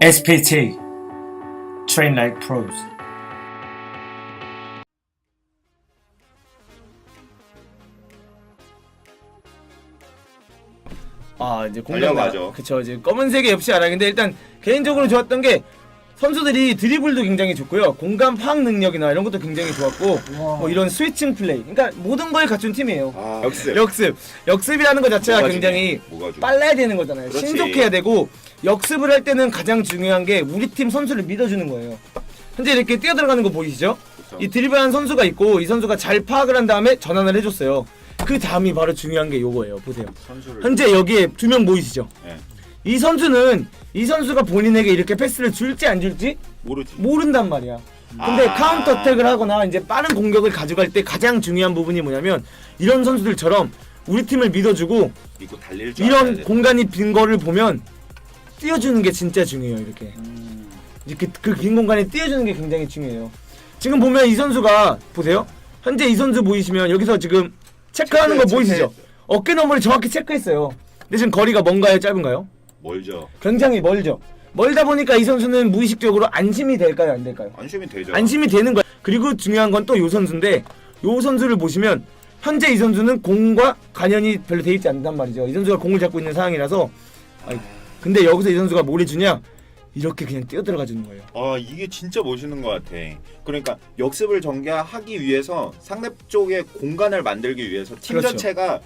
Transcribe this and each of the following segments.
SPT Train Like Pros 아 이제 달려가죠. 그쵸 이제 검은색의 FC 아랑인데 일단 개인적으로 좋았던 게 선수들이 드리블도 굉장히 좋고요 공간 파악 능력이나 이런 것도 굉장히 좋았고 뭐 이런 스위칭 플레이 그러니까 모든 걸 갖춘 팀이에요 아, 역습. 역습 역습이라는 것 자체가 뭐가 굉장히 중요해? 뭐가 중요해? 빨라야 되는 거잖아요 그렇지. 신속해야 되고 역습을 할 때는 가장 중요한 게 우리 팀 선수를 믿어주는 거예요 현재 이렇게 뛰어들어가는 거 보이시죠? 그쵸. 이 드리블한 선수가 있고 이 선수가 잘 파악을 한 다음에 전환을 해줬어요 그 다음이 바로 중요한 게 요거예요 보세요 선수를 현재 여기에 두 명 보이시죠? 예. 이 선수는 이 선수가 본인에게 이렇게 패스를 줄지 안 줄지 모르지. 모른단 말이야. 근데 아. 카운터 어택을 하거나 이제 빠른 공격을 가져갈 때 가장 중요한 부분이 뭐냐면 이런 선수들처럼 우리 팀을 믿어주고 믿고 달릴 줄 알아야 이런 돼. 공간이 빈 거를 보면 띄워주는 게 진짜 중요해요. 이렇게 음. 이렇게 그빈 공간에 띄워주는 게 굉장히 중요해요. 지금 보면 이 선수가 보세요. 현재 이 선수 보이시면 여기서 지금 체크하는 거 체크해, 보이시죠? 체크해. 어깨 너머를 정확히 체크했어요. 근데 지금 거리가 뭔가요? 짧은가요? 멀죠. 굉장히 멀죠. 멀다 보니까 이 선수는 무의식적으로 안심이 될까요, 안 될까요? 안심이 되죠. 안심이 되는 거야. 그리고 중요한 건 또 요 선수인데 요 선수를 보시면 현재 이 선수는 공과 관련이 별로 돼 있지 않단 말이죠. 이 선수가 공을 잡고 있는 상황이라서 아이, 근데 여기서 이 선수가 뭘 해주냐? 이렇게 그냥 뛰어들어가 주는 거예요. 아 이게 진짜 멋있는 것 같아. 그러니까 역습을 전개하기 위해서 상대 쪽에 공간을 만들기 위해서 팀 그렇죠. 전체가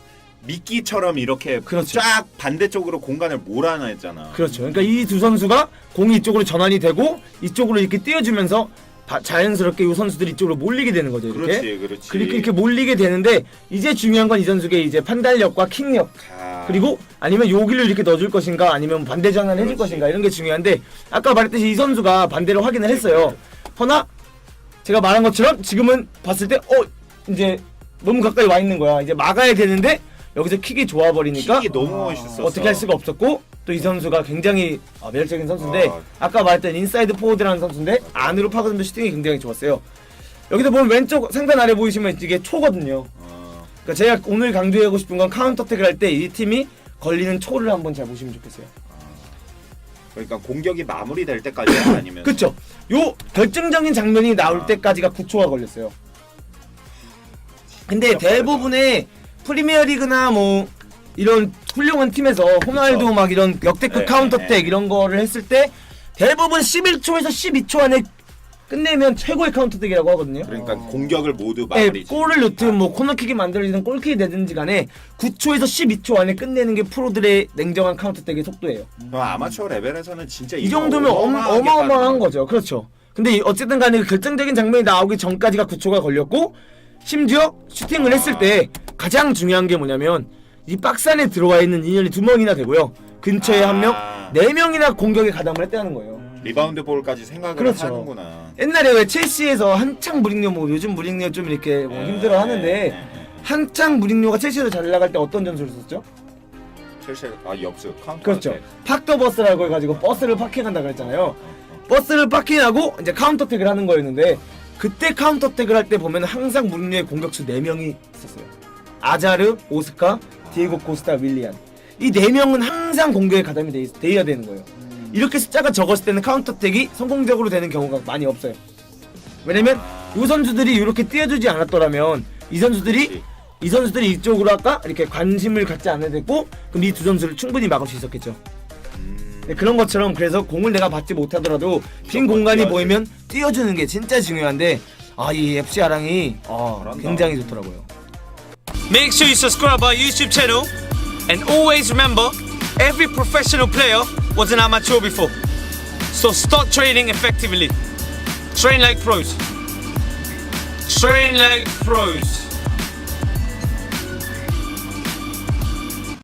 미끼처럼 이렇게 그렇죠. 쫙 반대쪽으로 공간을 몰아냈잖아. 그렇죠. 그러니까 이 두 선수가 공이 이쪽으로 전환이 되고 이쪽으로 이렇게 띄워주면서 바- 자연스럽게 이 선수들이 이쪽으로 몰리게 되는 거죠. 이렇게. 그렇지, 그렇지. 그렇게 이렇게 몰리게 되는데 이제 중요한 건 이 선수의 이제 판단력과 킥력 아, 그리고 아니면 여기를 이렇게 넣어줄 것인가 아니면 반대 전환을 해줄. 것인가 이런 게 중요한데 아까 말했듯이 이 선수가 반대로 확인을 했어요. 허나 제가 말한 것처럼 지금은 봤을 때 어 이제 너무 가까이 와 있는 거야. 이제 막아야 되는데 여기서 킥이 좋아 버리니까 킥이 너무 멋있었어. 어떻게 할 수가 없었고 또 이 선수가 굉장히 아, 매력적인 선수인데 아. 아 까 말했던 인사이드 포워드라는 선수인데 안으로 파고드는 슈팅이 굉장히 좋았어요. 여기서 보면 왼쪽 상단 아래 보이시면 이게 초거든요. 어, 그러니까 제가 오늘 강조하고 싶은 건 카운터 택을 할 때 이 팀이 걸리는 초를 한번 잘 보시면 좋겠어요. 그러니까 공격이 마무리될 때까지 아니면 그쵸? 요 결정적인 장면이 나올 아. 때까지가 9초가 걸렸어요. 근데. 대부분의 프리미어리그나 뭐 이런 훌륭한 팀에서 호날두 그쵸. 막 이런 역대급 네, 카운터 네, 택 네. 이런 거를 했을 때 대부분 11초에서 12초 안에 끝내면 최고의 카운터 택이라고 하거든요. 그러니까 공격을 모두 네, 마무리. 골을 넣든 뭐 코너킥이 만들어지든 골킥이 되든지 간에 9초에서 12초 안에 끝내는 게 프로들의 냉정한 카운터택의 속도예요. 아마추어 레벨에서는 진짜 이 정도면 어마, 어마어마한 빠른 거죠. 그렇죠. 근데 이- 어쨌든 간에 그 결정적인 장면이 나오기 전까지가 9초가 걸렸고 심지어 슈팅을 했을 때 가장 중요한 게 뭐냐면 이 박스 안에 들어와 있는 인연이 두 명이나 되고요. 근처에 한 명, 아. 네 명이나 공격에 가담을 했다는 거예요. 리바운드 볼까지 생각을 그렇죠. 하는구나. 옛날에 왜 첼시에서 한창 무링요 뭐 요즘 무링요 좀 이렇게 뭐 힘들어 하는데 네, 한창 무링요가 첼시에서 잘 나갈 때 어떤 전술을 썼죠? 첼시 아 역습 카운터. 그렇죠. 어택. 팍더 버스라고 해가지고 버스를 파킹한다 그랬잖아요. 버스를 파킹하고 이제 카운터 택을 하는 거였는데 그때 카운터 택을 할 때 보면 항상 무리뉴의 공격수 4명이 있었어요. 아자르, 오스카, 디에고 코스타, 윌리안. 이 4명은 항상 공격에 가담이 돼, 있- 돼야 되는 거예요. 이렇게 숫자가 적었을 때는 카운터택이 성공적으로 되는 경우가 많이 없어요. 왜냐면 이 선수들이 이렇게 띄워주지 않았더라면 이 선수들이. 이 선수들이 이쪽으로 아까 이렇게 관심을 갖지 않아야 됐고 그럼 이 두 선수를 충분히 막을 수 있었겠죠. 음, 네, 그런 것처럼 그래서 공을 내가 받지 못하더라도 빈 무조건 공간이. 보이면 띄워주는 게 진짜 중요한데 아 이 FC 아랑이 아. 굉장히 좋더라고요. Make sure you subscribe our YouTube channel and always remember every professional player was an amateur before. So start training effectively. Train like pros. Train like pros.